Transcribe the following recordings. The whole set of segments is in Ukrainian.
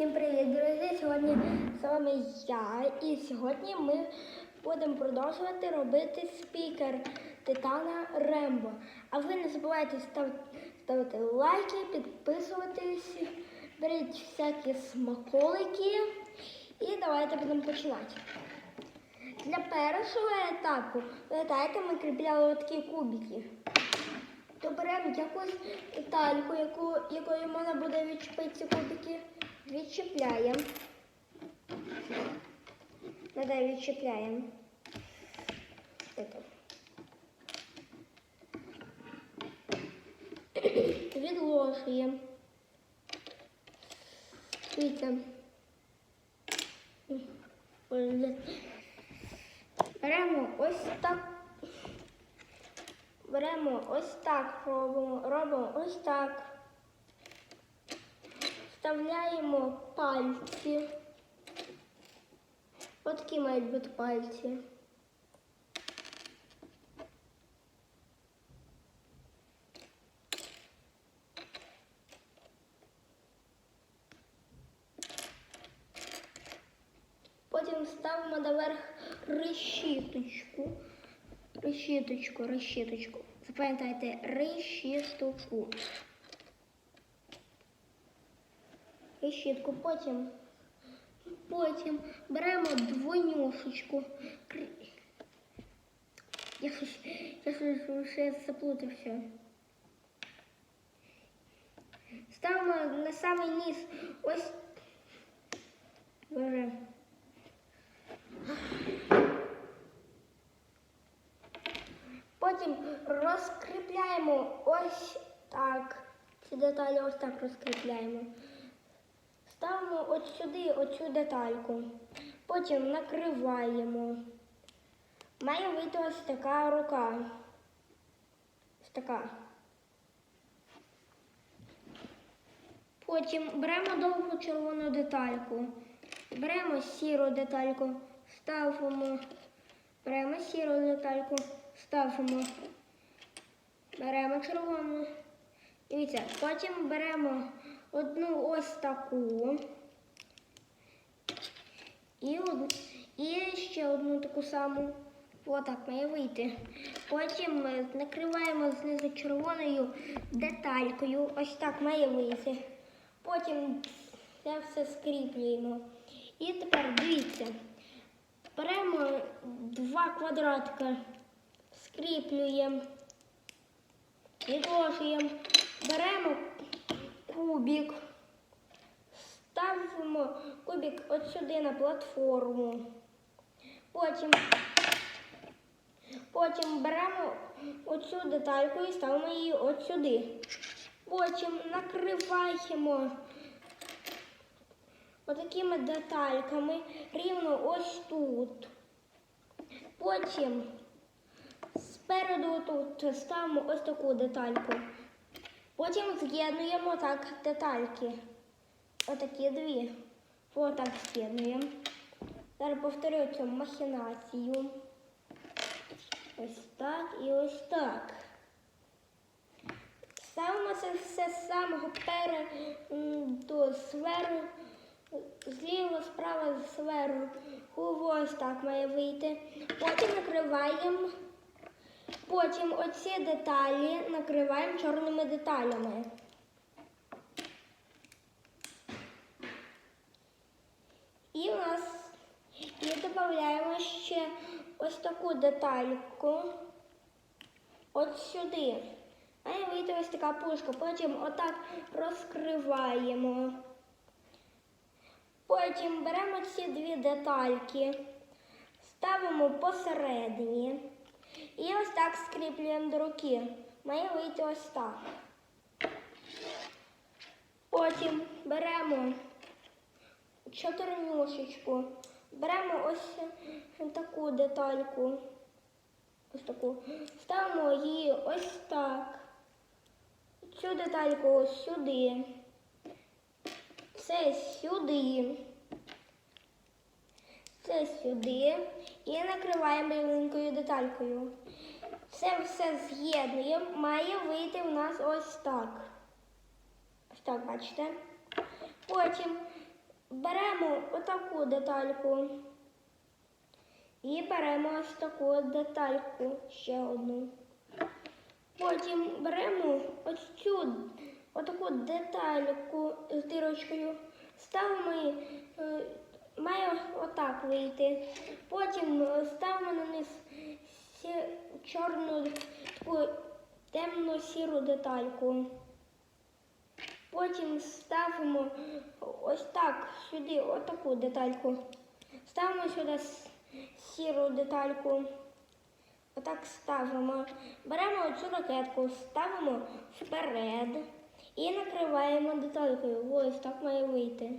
Всім привіт, друзі! Сьогодні з вами я, і сьогодні ми будемо продовжувати робити спікер Титана Рембо. А ви не забувайте став- ставити лайки, підписуватись, беріть всякі смаколики. І давайте будемо починати. Для першого етапу, пам'ятаєте, ми кріпляли такі кубики. То беремо якусь детальку, якою можна буде відчепити ці кубики. Відчіпляємо. Надо відчіпляємо. Это. Відложуємо. Дивіться. Беремо ось так. Беремо ось так, робимо, робимо ось так. Вставляємо пальці. Ось такі мають бути пальці. Потім ставимо наверх решіточку. Решіточку, решіточку. Запам'ятайте, решіточку. Решітку. Потім, потім беремо двойнюшечку. Я щось, я ще заплутався. Ставимо на самий низ ось. Боже. Потім розкріпляємо ось так. Ці деталі ось так розкріпляємо. Ставимо от сюди оцю детальку. Потім накриваємо. Має вийти ось така рука. Ось така. Потім беремо довгу червону детальку. Беремо сіру детальку, ставимо. Беремо сіру детальку, ставимо. Беремо червону. Дивіться, потім беремо одну ось таку. І, од... і ще одну таку саму. Отак має вийти. Потім е, накриваємо знизу червоною деталькою. Ось так має вийти. Потім це все скріплюємо. І тепер дивіться. Беремо два квадратика, скріплюємо, відложуємо, беремо кубик, ставимо кубик от сюди на платформу. Потім, потім беремо оцю детальку і ставимо її от сюди. Потім накриваємо отакими детальками рівно ось тут. Потім спереду тут ставимо ось таку детальку. Потім з'єднуємо так детальки. Отакі дві. Отак з'єднуємо. Зараз повторю цю махінацію. Ось так і ось так. Ставимо це все з самого переду зверху, зліва, справа, зверху. Ось так має вийти. Потім накриваємо. Потім оці деталі накриваємо чорними деталями. І у нас і додаємо ще ось таку детальку. От сюди. Має вийти ось така пушка. Потім отак розкриваємо. Потім беремо ці дві детальки, ставимо посередині і ось так скріплюємо до руки. Має вийти ось так. Потім беремо чотирнюшечку, беремо ось таку детальку. Ось таку. Ставимо її ось так. Цю детальку ось сюди. Це сюди. Це сюди. І накриваємо рівненькою деталькою. Це все з'єднуємо. Має вийти в нас ось так. Ось так, бачите? Потім беремо отаку детальку. І беремо ось таку детальку ще одну. Потім беремо ось цю отаку детальку з дирочкою, ставимо е, має отак вийти. Потім ставимо на низ чорну таку темно-сіру детальку. Потім ставимо ось так сюди, отаку детальку. Ставимо сюди сіру детальку. Отак ставимо. Беремо цю ракетку, ставимо вперед і накриваємо деталькою. Ось так має вийти.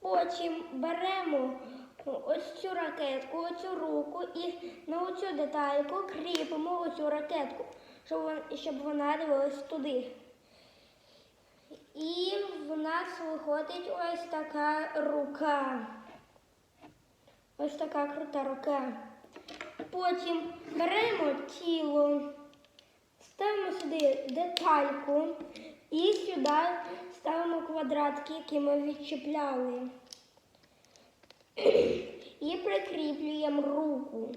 Потім беремо ось цю ракетку, оцю руку і на оцю детальку кріпимо оцю ракетку, щоб вона дивилась туди. І в нас виходить ось така рука. Ось така крута рука. Потім беремо тіло, ставимо сюди детальку і сюди ставимо квадратки, які ми відчіпляли. І прикріплюємо руку.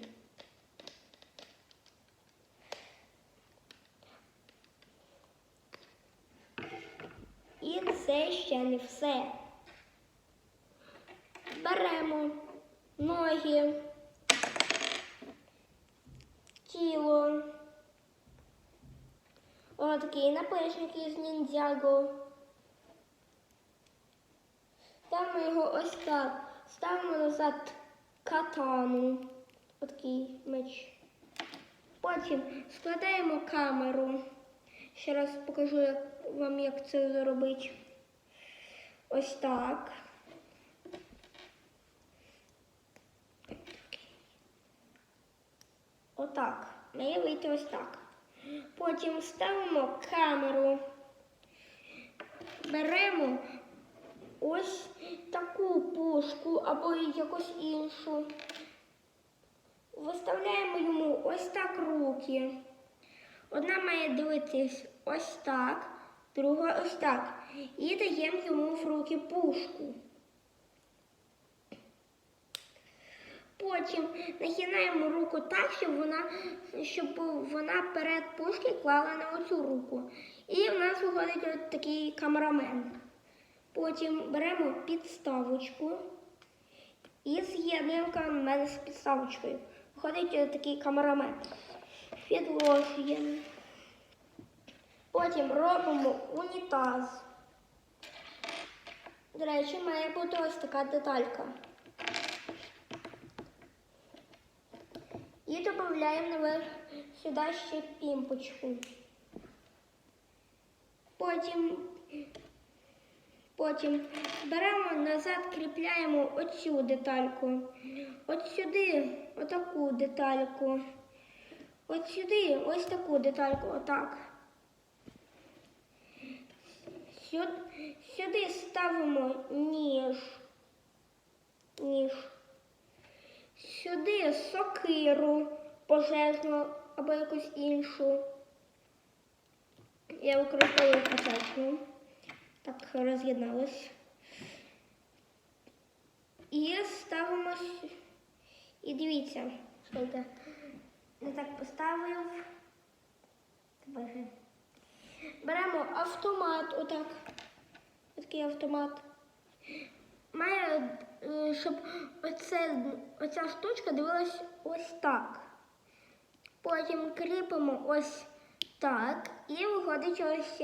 І це ще не все. Беремо ноги, тіло. Отакий наплечник із ніндзяго. Ставимо його ось так. Ставимо назад катану. Отакий меч. Потім складаємо камеру. Ще раз покажу вам, як це зробити. Ось так. Отак. Має вийти ось так. Потім ставимо камеру. Беремо ось таку пушку або якусь іншу. Виставляємо йому ось так руки. Одна має дивитись ось так, друга ось так. І даємо йому в руки пушку. Потім нахинаємо руку так, щоб вона, щоб вона перед пушки клала на оцю руку. І в нас виходить от такий камерамен. Потім беремо підставочку і з'єднуємо камерамен з підставочкою. Виходить от такий камерамен. Підложуємо. Потім робимо унітаз. До речі, має бути ось така деталька. І додаємо наверх сюди ще пімпочку. Потім, потім беремо назад, кріпляємо оцю детальку. От сюди отаку детальку. От сюди ось таку детальку, отак. Сюди, ставимо ніж. Ніж. Сюди сокиру пожежну або якусь іншу. Я використовую касетну. Так роз'єдналось. І ставимо. І дивіться, що я так поставив. Беремо автомат, отак. Такий автомат. Має, е, щоб оце, оця штучка дивилась ось так. Потім кріпимо ось так. І виходить ось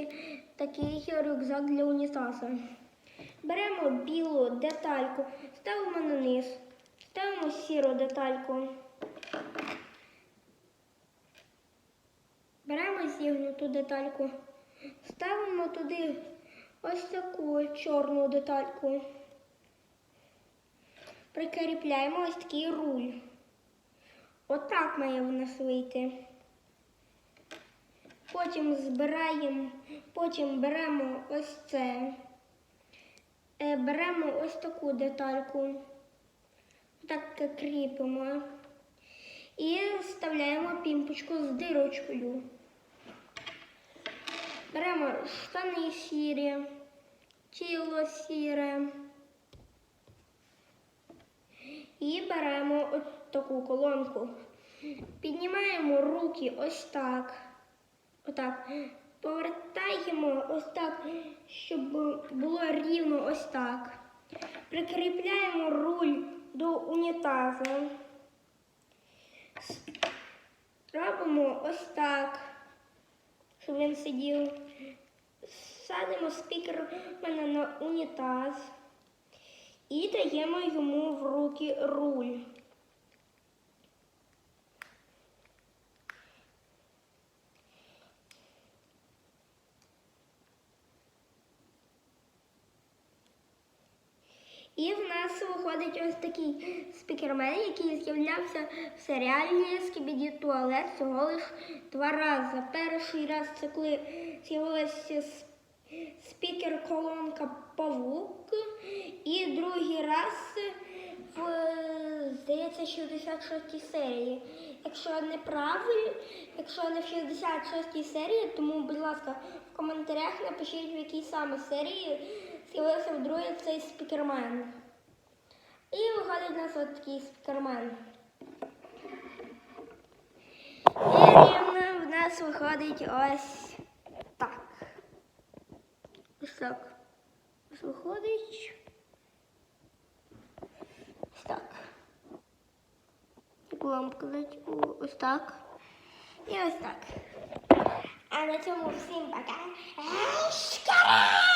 такий рюкзак для унітазу. Беремо білу детальку, ставимо на низ, ставимо сіру детальку. Беремо зігнуту детальку, ставимо туди ось таку чорну детальку. Прикріпляємо ось такий руль. Отак має в нас вийти. Потім збираємо, потім беремо ось це. Е, Беремо ось таку детальку. Так кріпимо. І вставляємо пімпочку з дирочкою. Беремо штани сірі, тіло сіре. І беремо от таку колонку. Піднімаємо руки ось так. Отак. Повертаємо ось так, щоб було рівно ось так. Прикріпляємо руль до унітазу. Робимо ось так, щоб він сидів. Садимо спікер мене на унітаз і даємо йому в руки руль. І в нас виходить ось такий спікермен, який з'являвся в серіалі Скібіді Туалет всього лиш два рази. Перший раз це коли з'явилася спікер-колонка Павук, і другий раз в, здається, 66 серії. Якщо не правильно, якщо не в 66 серії, тому, будь ласка, в коментарях напишіть, в якій саме серії з'явився вдруге цей спікермен. І виходить у нас от такий спікермен. І рівно в нас виходить ось так. Ось так. Ось виходить. Ось так. Вам показати? Ось так. І ось так. А на цьому всім пока. Шкара!